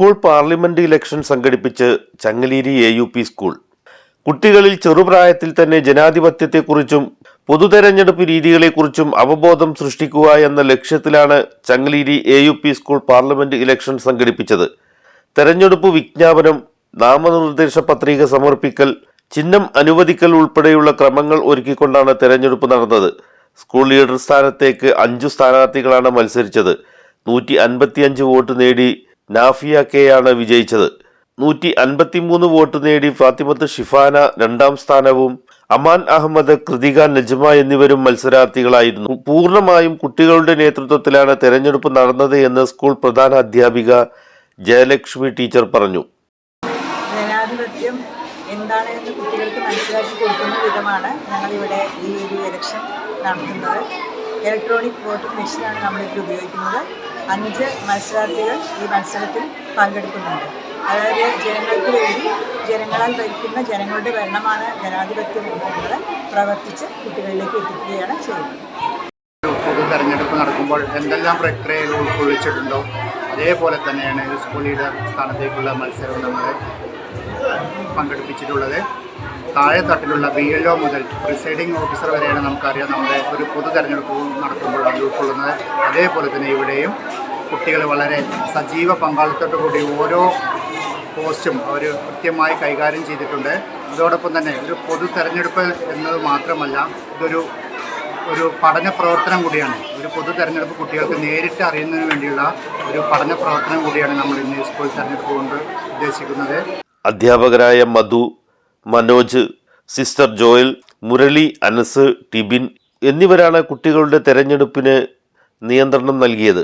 School parliament election സംഘടിപ്പിച്ച് Changaleri A U P school. കുട്ടികളിൽ ചെറുപ്രായത്തിൽ തന്നെ ജനാധിപത്യത്തെക്കുറിച്ചും പൊതുതെരഞ്ഞെടുപ്പ് രീതികളെക്കുറിച്ചും അവബോധം സൃഷ്ടിക്കുക എന്ന ലക്ഷ്യത്തിലാണ് Changaleri A U P school parliament election സംഘടിപ്പിച്ചത്. തെരഞ്ഞെടുപ്പ് വിജ്ഞാപനം നാമനിർദ്ദേശ പത്രിക സമർപ്പിക്കൽ ചിഹ്നം അനുവദിക്കൽ ഉൾപ്പെടെയുള്ള ക്രമങ്ങൾ ഒരുക്കിക്കൊണ്ടാണ് തെരഞ്ഞെടുപ്പ് നടന്നത്. സ്കൂൾ ലീഡർ സ്ഥാനത്തേക്ക് അഞ്ചു സ്ഥാനാർത്ഥികളാണ് മത്സരിച്ചത്. നൂറ്റി അൻപത്തിയഞ്ച് വോട്ട് നേടി നാഫിയ കെ ആണ് വിജയിച്ചത്. നൂറ്റി അൻപത്തിമൂന്ന് വോട്ട് നേടി ഫാത്തിമത്ത് ഷിഫാന രണ്ടാം സ്ഥാനവും അമാൻ അഹമ്മദ് കൃതിക നജ്മ എന്നിവരും മത്സരാർത്ഥികളായിരുന്നു. പൂർണമായും കുട്ടികളുടെ നേതൃത്വത്തിലാണ് തെരഞ്ഞെടുപ്പ് നടന്നത് എന്ന് സ്കൂൾ പ്രധാന അധ്യാപിക ജയലക്ഷ്മി ടീച്ചർ പറഞ്ഞു. ജനാധിപത്യം എന്താണെന്ന് കുട്ടികൾക്ക് മനസ്സിലാക്കി കൊടുക്കുന്ന വിധമാണ് ഞങ്ങളിവിടെ ഈ ഒരു ഇലക്ഷൻ നടത്തുന്നത്. ഇലക്ട്രോണിക് വോട്ടിംഗ് മെഷീനാണ് നമ്മളിപ്പോൾ ഉപയോഗിക്കുന്നത്. അഞ്ച് മത്സരാർത്ഥികൾ ഈ മത്സരത്തിൽ പങ്കെടുക്കുന്നുണ്ട്. അതായത് ജനങ്ങൾക്ക് വേണ്ടി ജനങ്ങളാൽ ഭരിക്കുന്ന ജനങ്ങളുടെ ഭരണമാണ് ജനാധിപത്യം എന്നുള്ളത് പ്രവർത്തിച്ച് കുട്ടികളിലേക്ക് എത്തിക്കുകയാണ് ചെയ്യുന്നത്. തെരഞ്ഞെടുപ്പ് നടക്കുമ്പോൾ എന്തെല്ലാം പ്രക്രിയകൾ ഉൾക്കൊള്ളിച്ചിട്ടുണ്ടോ? അതേപോലെ തന്നെയാണ് സ്കൂൾ ലീഡർ സ്ഥാനത്തേക്കുള്ള മത്സരം നമ്മൾ പങ്കെടുപ്പിച്ചിട്ടുള്ളത്. താഴെ തട്ടിലുള്ള ബി എൽ ഒ മുതൽ പ്രിസൈഡിംഗ് ഓഫീസർ വരെയാണ് നമുക്കറിയാം നമ്മുടെ ഒരു പൊതു തെരഞ്ഞെടുപ്പ് നടക്കുമ്പോൾ അത് ഉൾക്കൊള്ളുന്നത്. അതേപോലെ തന്നെ ഇവിടെയും കുട്ടികൾ വളരെ സജീവ പങ്കാളിത്തത്തോടു കൂടി ഓരോ പോസ്റ്റും അവർ കൃത്യമായി കൈകാര്യം ചെയ്തിട്ടുണ്ട്. അതോടൊപ്പം തന്നെ ഒരു പൊതു തെരഞ്ഞെടുപ്പ് എന്നത് മാത്രമല്ല ഇതൊരു ഒരു പഠന പ്രവർത്തനം കൂടിയാണ്. ഒരു പൊതു തെരഞ്ഞെടുപ്പ് കുട്ടികൾക്ക് നേരിട്ട് അറിയുന്നതിന് വേണ്ടിയുള്ള ഒരു പഠന പ്രവർത്തനം കൂടിയാണ് നമ്മൾ ഇന്ന് സ്കൂൾ തെരഞ്ഞെടുപ്പ് കൊണ്ട് ഉദ്ദേശിക്കുന്നത്. അധ്യാപകരായ മധു മനോജ് സിസ്റ്റർ ജോയൽ മുരളി അനസ് ടിബിൻ എന്നിവരാണ് കുട്ടികളുടെ തെരഞ്ഞെടുപ്പിന് നിയന്ത്രണം നൽകിയത്.